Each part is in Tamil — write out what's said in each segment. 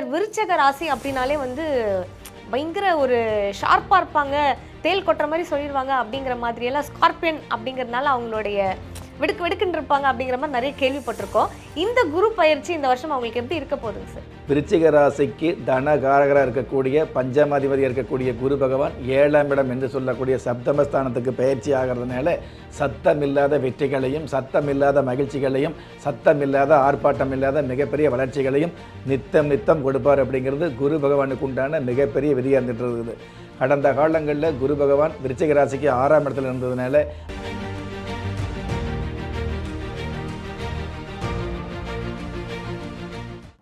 சார் விருச்சக ராசி அப்படின்னாலே வந்து பயங்கர ஒரு ஷார்ப்பாக இருப்பாங்க தேல் கொட்டுற மாதிரி சொல்லிடுவாங்க அப்படிங்கிற மாதிரியெல்லாம் ஸ்கார்பியன் அப்படிங்கிறதுனால அவங்களுடைய வெடுக்கு வெடுக்குன்னு இருப்பாங்க அப்படிங்கிற மாதிரி நிறைய கேள்விப்பட்டிருக்கோம். இந்த குரு பயிற்சி இந்த வருஷம் அவங்களுக்கு எப்படி இருக்க போகுதுங்க சார் விருச்சிக ராசிக்கு தனகாரகராக இருக்கக்கூடிய பஞ்சமாதிபதி இருக்கக்கூடிய குரு பகவான் ஏழாம் இடம் என்று சொல்லக்கூடிய சப்தமஸ்தானத்துக்கு பயிற்சி ஆகிறதுனால சத்தம் இல்லாத வெற்றிகளையும் சத்தம் இல்லாத மகிழ்ச்சிகளையும் சத்தம் இல்லாத ஆர்ப்பாட்டம் இல்லாத மிகப்பெரிய வளர்ச்சிகளையும் நித்தம் நித்தம் கொடுப்பார் அப்படிங்கிறது குரு பகவானுக்கு உண்டான மிகப்பெரிய விதியாக இருந்துட்டு இருக்குது. கடந்த காலங்களில் குரு பகவான் விருச்சிக ராசிக்கு ஆறாம் இடத்துல இருந்ததுனால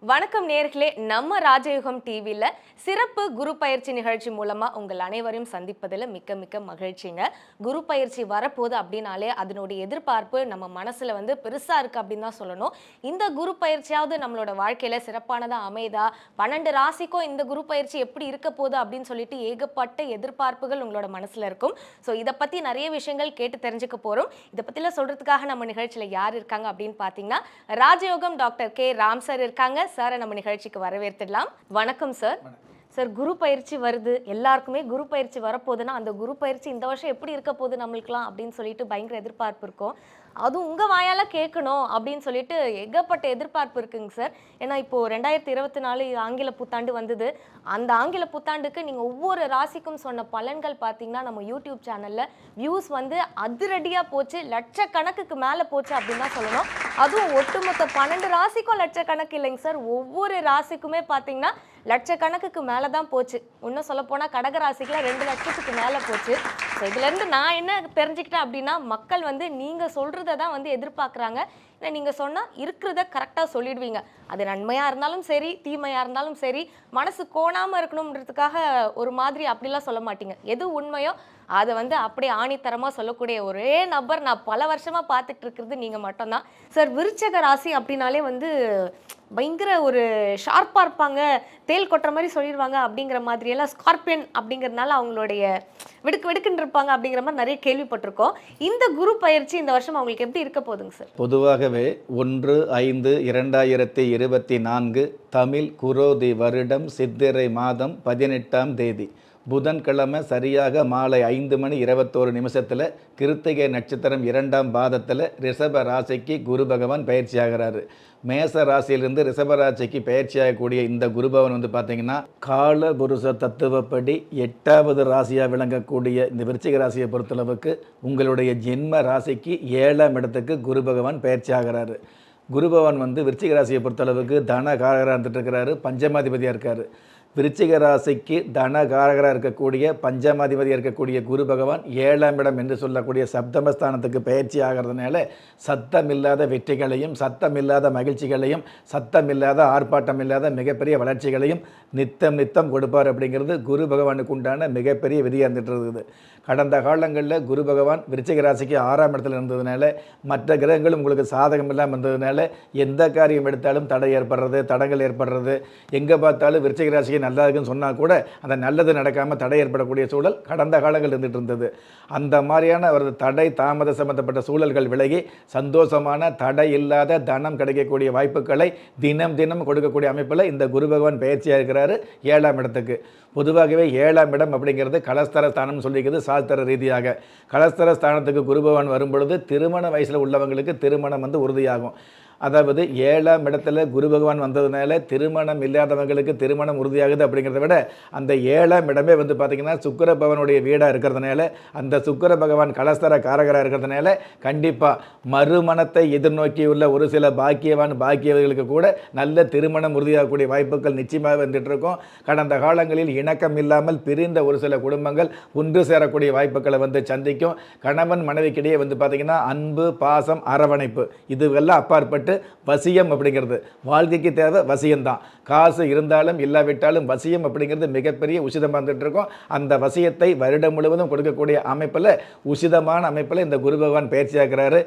வணக்கம் நேர்களே நம்ம ராஜயுகம் டிவியில் சிறப்பு குரு பயிற்சி நிகழ்ச்சி மூலமாக உங்கள் அனைவரையும் சந்திப்பதில் மிக்க மிக்க மகிழ்ச்சிங்க. குரு பயிற்சி வரப்போகுது அப்படின்னாலே அதனுடைய எதிர்பார்ப்பு நம்ம மனசில் வந்து பெருசாக இருக்குது அப்படின்னு தான் சொல்லணும். இந்த குரு பயிற்சியாவது நம்மளோட வாழ்க்கையில் சிறப்பானதாக அமைதா? பன்னெண்டு ராசிக்கும் இந்த குரு பயிற்சி எப்படி இருக்க போகுது அப்படின்னு சொல்லிட்டு ஏகப்பட்ட எதிர்பார்ப்புகள் உங்களோட மனசில் இருக்கும். ஸோ இதை பற்றி நிறைய விஷயங்கள் கேட்டு தெரிஞ்சுக்க போகிறோம் இதை பற்றிலாம் சொல்கிறதுக்காக நம்ம நிகழ்ச்சியில் யார் இருக்காங்க அப்படின்னு பார்த்தீங்கன்னா ராஜயோகம் டாக்டர் கே. ராம் சார் இருக்காங்க. சாரை நம்ம நிகழ்ச்சிக்கு வரவேற்றுடலாம் வணக்கம் சார் சார் குரு பயிற்சி வருது. எல்லாருக்குமே குரு பயிற்சி வரப்போகுதுன்னா அந்த குரு பயிற்சி இந்த வருஷம் எப்படி இருக்க போகுது நம்மளுக்குலாம் அப்படின்னு சொல்லிட்டு பயங்கர எதிர்பார்ப்பு இருக்கும். அதுவும் உங்கள் வாயால் கேட்கணும் அப்படின்னு சொல்லிட்டு ஏகப்பட்ட எதிர்பார்ப்பு இருக்குங்க சார். ஏன்னா இப்போது ரெண்டாயிரத்தி இருபத்தி நாலு ஆங்கில புத்தாண்டு வந்தது. அந்த ஆங்கில புத்தாண்டுக்கு நீங்கள் ஒவ்வொரு ராசிக்கும் சொன்ன பலன்கள் பார்த்தீங்கன்னா நம்ம யூடியூப் சேனலில் வியூஸ் வந்து அதிரடியாக போச்சு. லட்சக்கணக்குக்கு மேலே போச்சு அப்படின்னு தான் சொல்லணும். அதுவும் ஒட்டுமொத்த பன்னெண்டு ராசிக்கும் லட்சக்கணக்கு இல்லைங்க சார். ஒவ்வொரு ராசிக்குமே பார்த்தீங்கன்னா லட்சக்கணக்குக்கு மேலே தான் போச்சு. இன்னும் சொல்லப்போனால் கடக ராசிக்குலாம் ரெண்டு லட்சத்துக்கு மேலே போச்சு. ஸோ இதுலேருந்து நான் என்ன தெரிஞ்சுக்கிட்டேன் அப்படின்னா மக்கள் வந்து நீங்கள் சொல்கிறத தான் வந்து எதிர்பார்க்குறாங்க. இல்லை நீங்கள் சொன்னால் இருக்கிறத கரெக்டாக சொல்லிடுவீங்க. அது நன்மையாக இருந்தாலும் சரி தீமையாக இருந்தாலும் சரி மனசு கோணாமல் இருக்கணுன்றதுக்காக ஒரு மாதிரி அப்படிலாம் சொல்ல மாட்டீங்க. எது உண்மையோ அதை வந்து அப்படியே ஆணித்தரமாக சொல்லக்கூடிய ஒரே நபர் நான் பல வருஷமாக பார்த்துட்டு இருக்கிறது நீங்கள் மட்டும்தான். சார் விருச்சக ராசி அப்படின்னாலே வந்து பயங்கர ஒரு ஷார்ப்பாக இருப்பாங்க தேல் கொட்டுற மாதிரி சொல்லிடுவாங்க அப்படிங்கிற மாதிரியெல்லாம் ஸ்கார்பியன் அப்படிங்கிறதுனால அவங்களுடைய விடுக்கு வெடுக்குன்னு இருப்பாங்க அப்படிங்கிற மாதிரி நிறைய கேள்விப்பட்டிருக்கோம். இந்த குரு பயிற்சி இந்த வருஷம் அவங்களுக்கு எப்படி இருக்க போகுதுங்க சார்? பொதுவாகவே ஒன்று ஐந்து இரண்டாயிரத்தி இருபத்தி நான்கு தமிழ் குரோதி வருடம் சித்திரை மாதம் பதினெட்டாம் தேதி. புதன்கிழமை சரியாக மாலை ஐந்து மணி இருபத்தோரு நிமிஷத்தில் கிருத்திகை நட்சத்திரம் இரண்டாம் பாதத்தில் ரிஷப ராசிக்கு குரு பகவான் பயிற்சி ஆகிறாரு மேச ராசியிலிருந்து ரிஷப ராசிக்கு பயிற்சியாகக்கூடிய இந்த குருபவன் வந்து பார்த்தீங்கன்னா கால புருஷ தத்துவப்படி எட்டாவது ராசியாக விளங்கக்கூடிய இந்த விருச்சிக ராசியை பொறுத்தளவுக்கு உங்களுடைய ஜென்ம ராசிக்கு ஏழாம் இடத்துக்கு குரு பகவான் பயிற்சி ஆகிறாரு குரு பகவான் வந்து விருச்சிக ராசியை பொறுத்தளவுக்கு தன காரகராக இருந்துட்டு இருக்கிறாரு. பஞ்சமாதிபதியாக இருக்கார். விருச்சிக ராசிக்கு தனகாரகராக இருக்கக்கூடிய பஞ்சமாதிபதியாக இருக்கக்கூடிய குரு பகவான் ஏழாம் இடம் என்று சொல்லக்கூடிய சப்தமஸ்தானத்துக்கு பயிற்சி ஆகிறதுனால சத்தம் இல்லாத வெற்றிகளையும் சத்தம் இல்லாத மகிழ்ச்சிகளையும் சத்தம் இல்லாத ஆர்ப்பாட்டம் இல்லாத மிகப்பெரிய வளர்ச்சிகளையும் நித்தம் நித்தம் கொடுப்பார் அப்படிங்கிறது குரு பகவானுக்கு உண்டான மிகப்பெரிய விதியாக இருந்துட்டு இருக்குது. கடந்த காலங்களில் குரு பகவான் விருச்சிக ராசிக்கு ஆறாம் இடத்துல இருந்ததுனால மற்ற கிரகங்களும் உங்களுக்கு சாதகம் இல்லாமல் இருந்ததுனால எந்த காரியம் எடுத்தாலும் தடை ஏற்படுறது தடங்கள் ஏற்படுறது. எங்கே பார்த்தாலும் விருச்சிக ராசிக்கு நல்லா இருக்குன்னு சொன்னால் கூட அந்த நல்லது நடக்காமல் தடை ஏற்படக்கூடிய சூழல் கடந்த காலங்கள் இருந்துட்டு இருந்தது அந்த மாதிரியான ஒரு தடை தாமத சம்பந்தப்பட்ட சூழல்கள் விலகி சந்தோஷமான தடை இல்லாத தனம் கிடைக்கக்கூடிய வாய்ப்புகளை தினம் தினம் கொடுக்கக்கூடிய அமைப்பில் இந்த குரு பகவான் பயிற்சியாக இருக்கிறாரு ஏழாம் இடத்துக்கு. பொதுவாகவே ஏழாம் இடம் அப்படிங்கிறது கலஸ்தர ஸ்தானம்னு சொல்லிக்கிறது சாஸ்திர ரீதியாக. கலஸ்தர ஸ்தானத்துக்கு குரு வரும்பொழுது திருமண வயசில் உள்ளவங்களுக்கு திருமணம் வந்து உறுதியாகும். அதாவது ஏழாம் இடத்துல குரு பகவான் வந்ததுனால திருமணம் இல்லாதவங்களுக்கு திருமணம் உறுதியாகுது அப்படிங்கிறத விட அந்த ஏழாம் இடமே வந்து பார்த்திங்கன்னா சுக்கர பகவானுடைய வீடாக இருக்கிறதுனால அந்த சுக்கிர பகவான் கலஸ்தர காரகராக இருக்கிறதுனால கண்டிப்பாக மறுமணத்தை எதிர்நோக்கியுள்ள ஒரு சில பாக்கியவான் பாக்கியவர்களுக்கு கூட நல்ல திருமணம் உறுதியாகக்கூடிய வாய்ப்புகள் நிச்சயமாக வந்துட்டு இருக்கும். கடந்த காலங்களில் இணக்கம் இல்லாமல் பிரிந்த ஒரு சில குடும்பங்கள் ஒன்று சேரக்கூடிய வாய்ப்புகளை வந்து சந்திக்கும். கணவன் மனைவிக்கிடையே வந்து பார்த்திங்கன்னா அன்பு பாசம் அரவணைப்பு இதுவெல்லாம் அப்பாற்பட்டு வசியம் அப்படிங்கிறது. வாழ்க்கைக்கு தேவை வசியம்தான். காசு இருந்தாலும் இல்லாவிட்டாலும் வசியம் அப்படிங்கிறது மிகப்பெரிய உசிதமாக இருந்துட்டு இருக்கும் அந்த வசியத்தை வருடம் முழுவதும் கொடுக்கக்கூடிய அமைப்பில் உசிதமான அமைப்பில் இந்த குரு பகவான் பயிற்சியாகிறாரு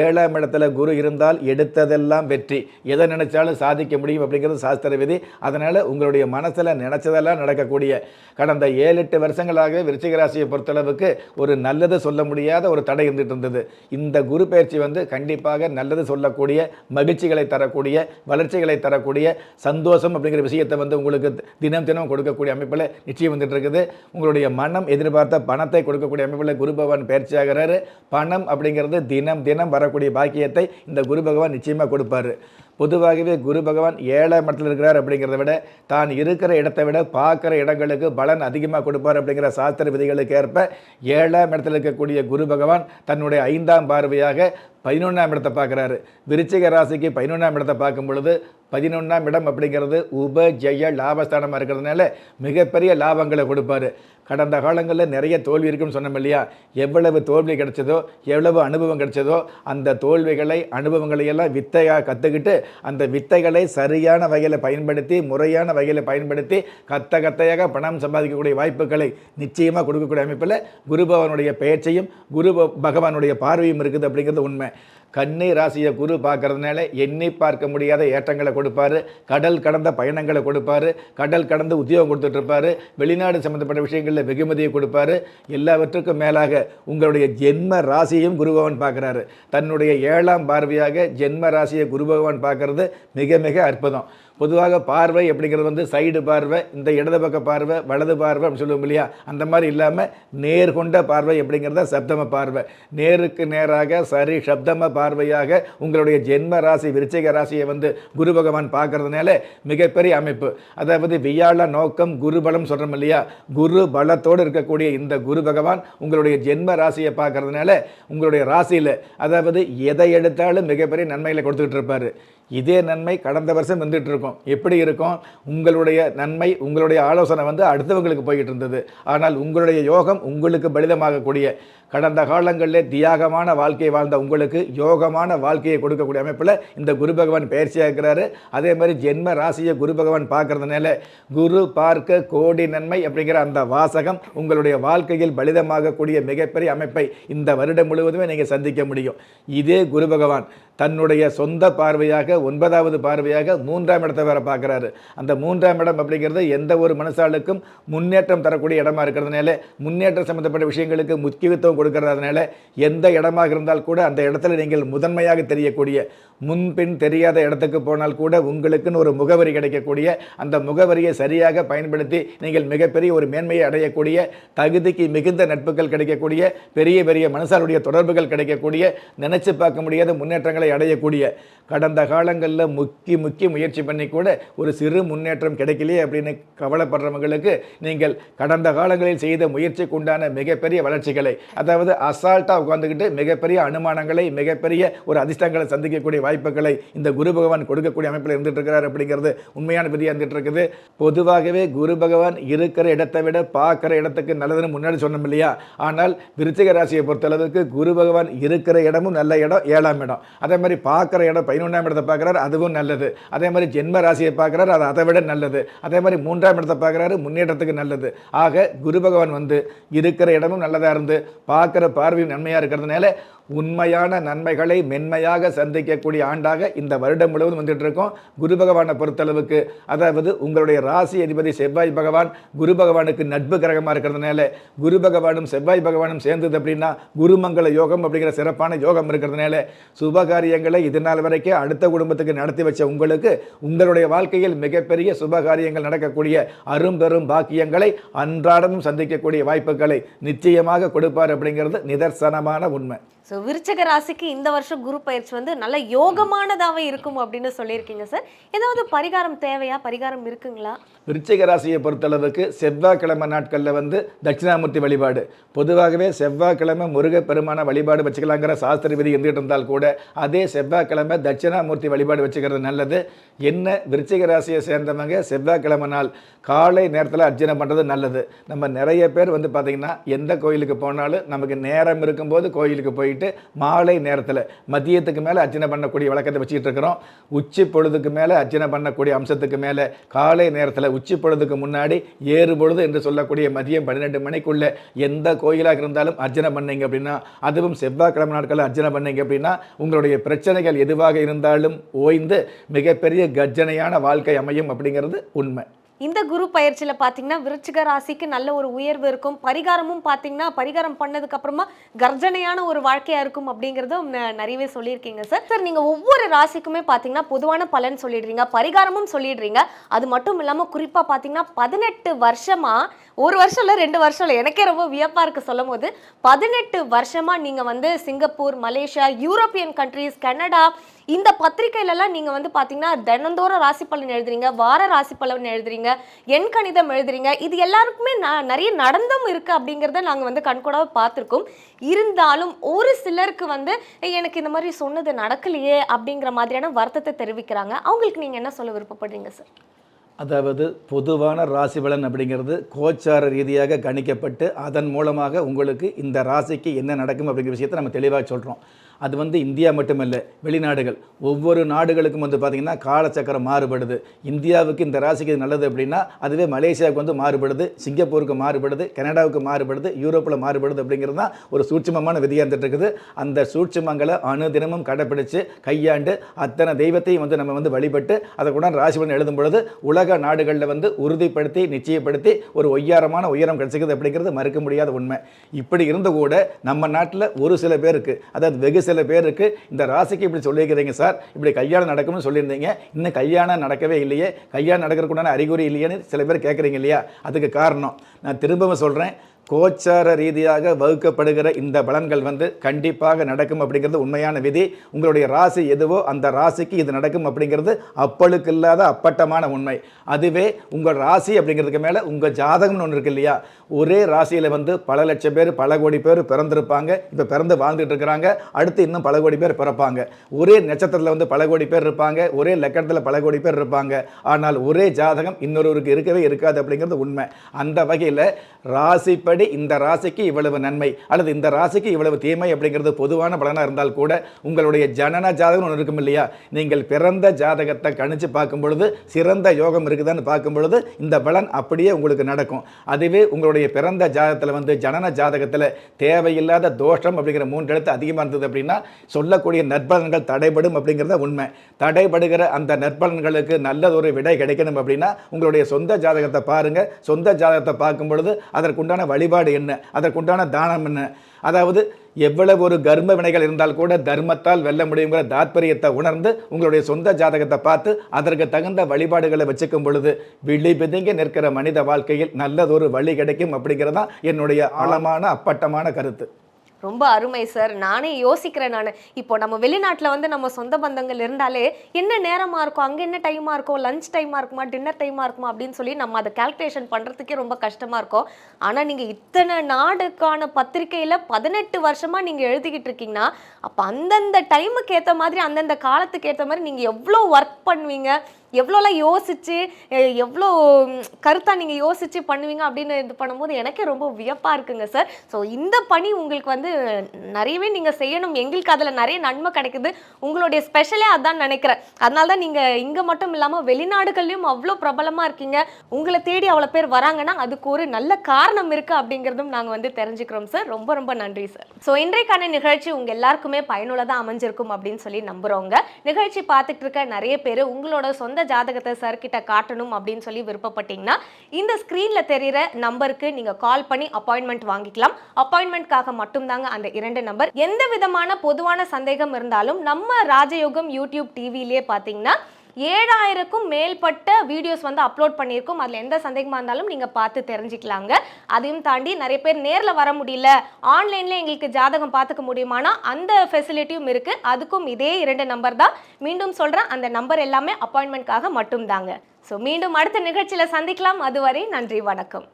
ஏழாம் இடத்துல குரு இருந்தால் எடுத்ததெல்லாம் வெற்றி. எதை நினைச்சாலும் சாதிக்க முடியும் அப்படிங்கிறது சாஸ்திர விதி. அதனால் உங்களுடைய மனசில் நினச்சதெல்லாம் நடக்கக்கூடிய இருக்கக்கூடிய கடந்த ஏழு எட்டு வருஷங்களாக விருச்சிக ராசியை பொறுத்தளவுக்கு ஒரு நல்லது சொல்ல முடியாத ஒரு தடை இருந்துட்டு இருந்தது. இந்த குரு பயிற்சி வந்து கண்டிப்பாக நல்லது சொல்லக்கூடிய மகிழ்ச்சிகளை தரக்கூடிய வளர்ச்சிகளை தரக்கூடிய சந்தோஷம் அப்படிங்கிற விஷயத்தை வந்து உங்களுக்கு தினம் தினம் கொடுக்கக்கூடிய அமைப்பில் நிச்சயம் வந்துட்டு இருக்குது. உங்களுடைய மனம் எதிர்பார்த்த பணத்தை கொடுக்கக்கூடிய அமைப்பில் குரு பகவான் பயிற்சியாகிறாரு பணம் அப்படிங்கிறது தினம் தினம் வரக்கூடிய பாக்கியத்தை இந்த குரு பகவான் நிச்சயமாக கொடுப்பாரு. பொதுவாகவே குரு பகவான் ஏழாம் இடத்துல இருக்கிறார் அப்படிங்கிறத விட தான் இருக்கிற இடத்தை விட பார்க்குற இடங்களுக்கு பலன் அதிகமாக கொடுப்பார் அப்படிங்கிற சாஸ்திர விதிகளுக்கு ஏற்ப ஏழாம் இடத்துல இருக்கக்கூடிய குரு பகவான் தன்னுடைய ஐந்தாம் பார்வையாக பதினொன்றாம் இடத்தை பார்க்குறாரு. விருச்சிக ராசிக்கு பதினொன்றாம் இடத்தை பார்க்கும் பொழுது பதினொன்றாம் இடம் அப்படிங்கிறது உப ஜெய லாபஸ்தானமாக இருக்கிறதுனால மிகப்பெரிய லாபங்களை கொடுப்பாரு. கடந்த காலங்களில் நிறைய தோல்வி இருக்குன்னு சொன்னோம் இல்லையா? எவ்வளவு தோல்வி கிடைச்சதோ எவ்வளவு அனுபவம் கிடைச்சதோ அந்த தோல்விகளை அனுபவங்களை எல்லாம் வித்தையாக கற்றுக்கிட்டு அந்த வித்தைகளை சரியான வகையில் பயன்படுத்தி முறையான வகையில் பயன்படுத்தி கத்த கத்தையாக பணம் சம்பாதிக்கக்கூடிய வாய்ப்புகளை நிச்சயமாக கொடுக்கக்கூடிய அமைப்பில் குரு பகவானுடைய பேச்சையும் குரு பகவானுடைய பார்வையும் இருக்குது அப்படிங்கிறது உண்மை. கன்னி ராசியை குரு பார்க்கறதுனால எண்ணி பார்க்க முடியாத ஏற்றங்களை கொடுப்பாரு. கடல் கடந்த பயணங்களை கொடுப்பாரு. கடல் கடந்து உத்தியோகம் கொடுத்துட்ருப்பார். வெளிநாடு சம்மந்தப்பட்ட விஷயங்களில் வெகுமதியை கொடுப்பாரு. எல்லாவற்றுக்கும் மேலாக உங்களுடைய ஜென்ம ராசியையும் குரு பகவான் பார்க்குறாரு. தன்னுடைய ஏழாம் பார்வையாக ஜென்ம ராசியை குரு பகவான் பார்க்கறது மிக மிக அற்புதம். பொதுவாக பார்வை அப்படிங்கிறது வந்து சைடு பார்வை இந்த இடது பக்க பார்வை வலது பார்வை அப்படின்னு சொல்லுவோம் இல்லையா? அந்த மாதிரி இல்லாமல் நேர்கொண்ட பார்வை அப்படிங்கிறத சப்தம பார்வை. நேருக்கு நேராக சரி சப்தம பார்வையாக உங்களுடைய ஜென்ம ராசி விருச்சிக ராசியை வந்து குரு பகவான் பார்க்கறதுனால மிகப்பெரிய அமைப்பு. அதாவது வியாழ நோக்கம் குரு பலம் சொல்கிறோம் இல்லையா? குரு பலத்தோடு இருக்கக்கூடிய இந்த குரு பகவான் உங்களுடைய ஜென்ம ராசியை பார்க்கறதுனால உங்களுடைய ராசியில் அதாவது எதை எடுத்தாலும் மிகப்பெரிய நன்மைகளை கொடுத்துக்கிட்டு இருப்பார். இதே நன்மை கடந்த வருஷம் வந்துட்டு இருக்கும் எப்படி இருக்கும்? உங்களுடைய நன்மை உங்களுடைய ஆலோசனை வந்து அடுத்தவங்களுக்கு போய்கிட்டு இருந்தது. ஆனால் உங்களுடைய யோகம் உங்களுக்கு பலிதமாகக்கூடிய கடந்த காலங்களில் தியாகமான வாழ்க்கையை வாழ்ந்த உங்களுக்கு யோகமான வாழ்க்கையை கொடுக்கக்கூடிய அமைப்பில் இந்த குரு பகவான் பயிற்சியாக இருக்கிறாரு. அதே மாதிரி ஜென்ம ராசியை குரு பகவான் பார்க்கறதுனால குரு பார்க்க கோடி நன்மை அப்படிங்கிற அந்த வாசகம் உங்களுடைய வாழ்க்கையில் பலிதமாகக்கூடிய மிகப்பெரிய அமைப்பை இந்த வருடம் முழுவதுமே நீங்கள் சந்திக்க முடியும். இதே குரு பகவான் தன்னுடைய சொந்த பார்வையாக ஒன்பதாவது பார்வையாக மூன்றாம் இடத்தை வேற பார்க்குறாரு. அந்த மூன்றாம் இடம் அப்படிங்கிறது எந்த ஒரு மனுஷாளுக்கும் முன்னேற்றம் தரக்கூடிய இடமா இருக்கிறதுனால முன்னேற்றம் சம்பந்தப்பட்ட விஷயங்களுக்கு முக்கியத்துவம் கொடுக்கறதுனால எந்த இடமாக இருந்தால் கூட அந்த இடத்துல நீங்கள் முதன்மையாக தெரியக்கூடிய முன்பின் தெரியாத இடத்துக்கு போனால் கூட உங்களுக்குன்னு ஒரு முகவரி கிடைக்கக்கூடிய அந்த முகவரியை சரியாக பயன்படுத்தி நீங்கள் மிகப்பெரிய ஒரு மேன்மையை அடையக்கூடிய தகுதிக்கு மிகுந்த நட்புகள் கிடைக்கக்கூடிய பெரிய பெரிய மனுஷாருடைய தொடர்புகள் கிடைக்கக்கூடிய நினைச்சு பார்க்க முடியாத முன்னேற்றங்களை அடையக்கூடிய கடந்த காலங்களில் முக்கி முக்கி முயற்சி பண்ணி கூட ஒரு சிறு முன்னேற்றம் கிடைக்கலையே அப்படின்னு கவலைப்படுறவங்களுக்கு நீங்கள் கடந்த காலங்களில் செய்த முயற்சிக்கு உண்டான மிகப்பெரிய வளர்ச்சிகளை அதாவது அசால்ட்டாக உட்காந்துக்கிட்டு மிகப்பெரிய அனுமானங்களை மிகப்பெரிய ஒரு அதிர்ஷ்டங்களை சந்திக்கக்கூடிய வாய்ப்புகளை இந்த குரு பகவான் கொடுக்கக்கூடிய அமைப்பில் இருந்துட்டு இருக்கிறார் அப்படிங்கிறது உண்மையான விதியாக இருந்துட்டு இருக்குது. பொதுவாகவே குரு பகவான் இருக்கிற இடத்தை விட பார்க்குற இடத்துக்கு நல்லதுன்னு முன்னாடி சொன்னோம் இல்லையா? ஆனால் விருச்சிக ராசியை பொறுத்தளவுக்கு குரு பகவான் இருக்கிற இடமும் நல்ல இடம் ஏழாம் இடம். அதே மாதிரி பார்க்குற இடம் பதினொன்றாம் இடத்தை பார்க்குறாரு அதுவும் நல்லது. அதே மாதிரி ஜென்ம ராசியை பார்க்குறாரு அது அதை விட நல்லது. அதே மாதிரி மூன்றாம் இடத்தை பார்க்குறாரு முன்னேற்றத்துக்கு நல்லது. ஆக குரு பகவான் வந்து இருக்கிற இடமும் நல்லதாக இருந்து பார்க்குற பார்வையும் நன்மையாக இருக்கிறதுனால உண்மையான நன்மைகளை மென்மையாக சந்திக்கக்கூடிய ஆண்டாக இந்த வருடம் முழுவதும் வந்துட்டு இருக்கோம் குரு பகவானை பொறுத்தளவுக்கு அதாவது உங்களுடைய ராசி அதிபதி செவ்வாய் பகவான் குரு பகவானுக்கு நட்பு கிரகமாக இருக்கிறதுனால குரு பகவானும் செவ்வாய் பகவானும் சேர்ந்தது அப்படின்னா குருமங்கள யோகம் அப்படிங்கிற சிறப்பான யோகம் இருக்கிறதுனால சுபகாரியங்களை இதனால் வரைக்கும் அடுத்த குடும்பத்துக்கு நடத்தி வச்ச உங்களுக்கு உங்களுடைய வாழ்க்கையில் மிகப்பெரிய சுபகாரியங்கள் நடக்கக்கூடிய அரும்பெரும் பாக்கியங்களை அன்றாடமும் சந்திக்கக்கூடிய வாய்ப்புகளை நிச்சயமாக கொடுப்பார் அப்படிங்கிறது நிதர்சனமான உண்மை. ஸோ விருச்சக ராசிக்கு இந்த வருஷம் குரு பயிற்சி வந்து நல்ல யோகமானதாக இருக்கும் அப்படின்னு சொல்லியிருக்கீங்க சார் ஏதாவது பரிகாரம் தேவையா? பரிகாரம் இருக்குங்களா? விருச்சிக ராசியை பொறுத்தளவுக்கு செவ்வாய்க்கிழமை நாட்களில் வந்து தட்சிணாமூர்த்தி வழிபாடு. பொதுவாகவே செவ்வாய்க்கிழமை முருகப்பெருமான வழிபாடு வச்சுக்கலாங்கிற சாஸ்திர விதி இருந்துகிட்டு இருந்தால் கூட அதே செவ்வாய்க்கிழமை தட்சிணாமூர்த்தி வழிபாடு வச்சுக்கிறது நல்லது. என்ன விருச்சிக ராசியை சேர்ந்தவங்க செவ்வாய்க்கிழமை நாள் காலை நேரத்தில் அர்ச்சனை பண்ணுறது நல்லது. நம்ம நிறைய பேர் வந்து பார்த்திங்கன்னா எந்த கோயிலுக்கு போனாலும் நமக்கு நேரம் இருக்கும்போது கோயிலுக்கு போயிட்டு மாலை நேரத்தில் மதியத்துக்கு மேலே அர்ச்சனை பண்ணக்கூடிய வழக்கத்தை வச்சுக்கிட்டு இருக்கிறோம். உச்சி பொழுதுக்கு மேலே அர்ச்சனை பண்ணக்கூடிய அம்சத்துக்கு மேலே காலை நேரத்தில் உச்சி பொழுதுக்கு முன்னாடி ஏறு பொழுது என்று சொல்லக்கூடிய மதியம் பன்னிரெண்டு மணிக்குள்ளே எந்த கோயிலாக இருந்தாலும் அர்ச்சனை பண்ணீங்க அப்படின்னா அதுவும் செவ்வாய்க்கிழமை நாட்களில் அர்ச்சனை பண்ணீங்க அப்படின்னா உங்களுடைய பிரச்சனைகள் எதுவாக இருந்தாலும் ஓய்ந்து மிகப்பெரிய கர்ஜனையான வாழ்க்கை அமையும் அப்படிங்கிறது உண்மை. இந்த குரு பயிற்சியில் பார்த்தீங்கன்னா விருச்சிக ராசிக்கு நல்ல ஒரு உயர்வு இருக்கும். பரிகாரமும் பார்த்தீங்கன்னா பரிகாரம் பண்ணதுக்கு அப்புறமா கர்ஜனையான ஒரு வாழ்க்கையாக இருக்கும் அப்படிங்கிறதும் நிறையவே சொல்லியிருக்கீங்க சார் சார் நீங்கள் ஒவ்வொரு ராசிக்குமே பார்த்தீங்கன்னா பொதுவான பலன் சொல்லிடுறீங்க. பரிகாரமும் சொல்லிடுறீங்க. அது மட்டும் இல்லாமல் குறிப்பாக பார்த்தீங்கன்னா பதினெட்டு வருஷமாக ஒரு வருஷம் இல்லை ரெண்டு வருஷம் இல்லை. எனக்கே ரொம்ப வியப்பா இருக்கு சொல்லும் போது பதினெட்டு வருஷமா நீங்க வந்து Singapore Malaysia European countries Canada இந்த பத்திரிக்கையிலலாம் நீங்கள் வந்து பார்த்தீங்கன்னா தினந்தோறும் ராசி பலன் எழுதுறீங்க வார ராசி பலன் எழுதுறீங்க எண் கணிதம் எழுதுறீங்க இது எல்லாருக்குமே நான் நிறைய நடந்தும் இருக்கு அப்படிங்கிறத நாங்கள் வந்து கண்கூடாக பார்த்துருக்கோம் இருந்தாலும் ஒரு சிலருக்கு வந்து எனக்கு இந்த மாதிரி சொன்னது நடக்கலையே அப்படிங்கிற மாதிரியான வருத்தத்தை தெரிவிக்கிறாங்க. அவங்களுக்கு நீங்கள் என்ன சொல்ல விருப்பப்படுறீங்க சார் அதாவது பொதுவான ராசி பலன் அப்படிங்கிறது கோச்சார ரீதியாக கணிக்கப்பட்டு அதன் மூலமாக உங்களுக்கு இந்த ராசிக்கு என்ன நடக்கும் அப்படிங்கிற விஷயத்தை நம்ம தெளிவாக சொல்கிறோம் அது வந்து இந்தியா மட்டுமல்ல வெளிநாடுகள். ஒவ்வொரு நாடுகளுக்கும் வந்து பார்த்திங்கன்னா காலச்சக்கரம் மாறுபடுது. இந்தியாவுக்கு இந்த ராசிக்கு இது நல்லது அப்படின்னா அதுவே மலேசியாவுக்கு வந்து மாறுபடுது சிங்கப்பூருக்கு மாறுபடுது கனடாவுக்கு மாறுபடுது யூரோப்பில் மாறுபடுது அப்படிங்கிறது தான் ஒரு சூட்சமமான விதியாக இருக்குது. அந்த சூட்சமங்களை அணுதினமும் கடைப்பிடித்து கையாண்டு அத்தனை தெய்வத்தையும் வந்து நம்ம வந்து வழிபட்டு அதை கூட ராசிபலன் எழுதும் பொழுது உலக நாடுகளில் வந்து உறுதிப்படுத்தி நிச்சயப்படுத்தி ஒரு ஒய்யாரமான உயரம் கிடைச்சிக்குது அப்படிங்கிறது மறுக்க முடியாத உண்மை. இப்படி இருந்த கூட நம்ம நாட்டில் ஒரு சில பேருக்கு அதாவது வெகு சில பேருக்கு இந்த ராசிக்கு இப்படி சொல்லியிருக்கிறீங்க சார். இப்படி கல்யாணம் நடக்கும்னு சொல்லியிருந்தீங்க. இன்னும் கல்யாணம் நடக்கவே இல்லையே. கல்யாணம் நடக்கிறதுக்குண்டான அறிகுறி இல்லையேன்னு சில பேர் கேட்குறீங்க இல்லையா? அதுக்கு காரணம். நான் திரும்பவும் சொல்கிறேன் கோச்சார ரீதியாக வகுக்கப்படுகிற இந்த பலன்கள் வந்து கண்டிப்பாக நடக்கும் அப்படிங்கிறது உண்மையான விதி. உங்களுடைய ராசி எதுவோ அந்த ராசிக்கு இது நடக்கும் அப்படிங்கிறது அப்பளுக்கு இல்லாத அப்பட்டமான உண்மை. அதுவே உங்கள் ராசி அப்படிங்கிறதுக்கு மேலே உங்கள் ஜாதகம்னு ஒன்று இருக்கு இல்லையா? ஒரே ராசியில் வந்து பல லட்சம் பேர் பல கோடி பேர் பிறந்திருப்பாங்க. இப்போ பிறந்து வாழ்ந்துட்டு இருக்கிறாங்க. அடுத்து இன்னும் பல கோடி பேர் பிறப்பாங்க. ஒரே நட்சத்திரத்தில் வந்து பல கோடி பேர் இருப்பாங்க. ஒரே லக்கணத்தில் பல கோடி பேர் இருப்பாங்க. ஆனால் ஒரே ஜாதகம் இன்னொருவருக்கு இருக்கவே இருக்காது அப்படிங்கிறது உண்மை. அந்த வகையில் ராசிப்படி இந்த ராசிக்கு இவ்வளவு நன்மை அல்லது இந்த ராசிக்கு இவ்வளவு தீமை அப்படிங்கிறது பொதுவான பலனாக இருந்தால் கூட உங்களுடைய ஜனன ஜாதகம் ஒன்று இருக்கும் இல்லையா? நீங்கள் பிறந்த ஜாதகத்தை கணிச்சு பார்க்கும் பொழுது சிறந்த யோகம் இருக்குதான்னு பார்க்கும் பொழுது இந்த பலன் அப்படியே உங்களுக்கு நடக்கும். அதுவே உங்களுடைய பிறந்த ஜாதகத்தில் வந்து ஜனன ஜாதகத்தில் தேவையில்லாத தோஷம் அப்படிங்கிற மூன்று எழுத்து அதிகமாக இருந்தது அப்படின்னா சொல்லக்கூடிய நற்பலன்கள் தடைபடும் அப்படிங்கிறத உண்மை. தடைபடுகிற அந்த நற்பலன்களுக்கு நல்லதொரு விடை கிடைக்கணும் அப்படின்னா உங்களுடைய சொந்த ஜாதகத்தை பாருங்க. சொந்த ஜாதகத்தை பார்க்கும் பொழுது அதற்குண்டான வழிபாடு என்ன? அதற்குண்டான தானம் என்ன? அதாவது எவ்வளவு ஒரு கர்ம வினைகள் இருந்தால் கூட தர்மத்தால் வெல்ல முடியுங்கிற தாத்பரியத்தை உணர்ந்து உங்களுடைய சொந்த ஜாதகத்தை பார்த்து அதற்கு தகுந்த வழிபாடுகளை வச்சுக்கும் பொழுது விழி பிதுங்கி நிற்கிற மனித வாழ்க்கையில் நல்லதொரு வழி கிடைக்கும் அப்படிங்கிறது தான் என்னுடைய ஆழமான அப்பட்டமான கருத்து. ரொம்ப அருமை சார். நானே யோசிக்கிறேன் நான். இப்போ நம்ம வெளிநாட்டில் வந்து நம்ம சொந்த பந்தங்கள் இருந்தாலே என்ன நேரமாக இருக்கும்? அங்கே என்ன டைமாக இருக்கும்? லஞ்ச் டைமாக இருக்குமா? டின்னர் டைமாக இருக்குமா? அப்படின்னு சொல்லி நம்ம அதை கால்குலேஷன் பண்ணுறதுக்கே ரொம்ப கஷ்டமாக இருக்கும். ஆனால் நீங்கள் இத்தனை நாடுக்கான பத்திரிக்கையில் பதினெட்டு வருஷமாக நீங்கள் எழுதிக்கிட்டு இருக்கீங்கன்னா அப்போ அந்தந்த டைமுக்கு ஏற்ற மாதிரி அந்தந்த காலத்துக்கு ஏற்ற மாதிரி நீங்கள் எவ்வளோ ஒர்க் பண்ணுவீங்க? எவ்வளோலாம் யோசிச்சு எவ்வளோ கருத்தாக நீங்கள் யோசிச்சு பண்ணுவீங்க அப்படின்னு இது பண்ணும்போது எனக்கே ரொம்ப வியப்பாக இருக்குங்க சார் ஸோ இந்த பணி உங்களுக்கு வந்து நிறையவே நீங்கள் செய்யணும். எங்களுக்கு அதில் நிறைய நன்மை கிடைக்குது. உங்களுடைய ஸ்பெஷலே அதான் நினைக்கிறேன். அதனால தான் நீங்கள் இங்கே மட்டும் இல்லாமல் வெளிநாடுகள்லையும் அவ்வளோ பிரபலமாக இருக்கீங்க. உங்களை தேடி அவ்வளோ பேர் வராங்கன்னா அதுக்கு ஒரு நல்ல காரணம் இருக்குது அப்படிங்கிறதும் நாங்கள் வந்து தெரிஞ்சுக்கிறோம் சார் ரொம்ப ரொம்ப நன்றி சார் ஸோ இன்றைக்கான நிகழ்ச்சி உங்கள் எல்லாருக்குமே பயனுள்ளதாக அமைஞ்சிருக்கும் அப்படின்னு சொல்லி நம்புகிறோங்க நிகழ்ச்சி பார்த்துட்டு இருக்க நிறைய பேர் உங்களோட சொந்த ஜாதகத்தை சார் கிட்ட காட்டணும் அப்படின்னு சொல்லி விருப்பப்பட்டீங்கன்னா இந்த ஸ்க்ரீனில் தெரிகிற நம்பருக்கு நீங்கள் கால் பண்ணி அப்பாயின்மெண்ட் வாங்கிக்கலாம். அப்பாயின்மெண்ட்காக மட்டும்தாங்க அந்த இரண்டு நம்பர் எந்த விதமான பொதுவான சந்தேகம் இருந்தாலும் நம்ம ராஜயோகம் யூடியூப் டிவிலேயே பார்த்தீங்கன்னா ஏழாயிரக்கும் மேற்பட்ட வீடியோஸ் வந்து அப்லோட் பண்ணியிருக்கோம். அதில் எந்த சந்தேகமாக இருந்தாலும் நீங்கள் பார்த்து தெரிஞ்சுக்கலாங்க. அதையும் தாண்டி நிறைய பேர் நேரில் வர முடியல. ஆன்லைனில் எங்களுக்கு ஜாதகம் பார்த்துக்க முடியுமானா அந்த ஃபெசிலிட்டியும் இருக்குது அதுக்கும் இதே இரண்டு நம்பர் தான். மீண்டும் சொல்கிறேன் அந்த நம்பர் எல்லாமே அப்பாயின்மெண்ட்காக மட்டும்தாங்க. ஸோ மீண்டும் அடுத்த நிகழ்ச்சியில் சந்திக்கலாம். அதுவரை நன்றி வணக்கம்.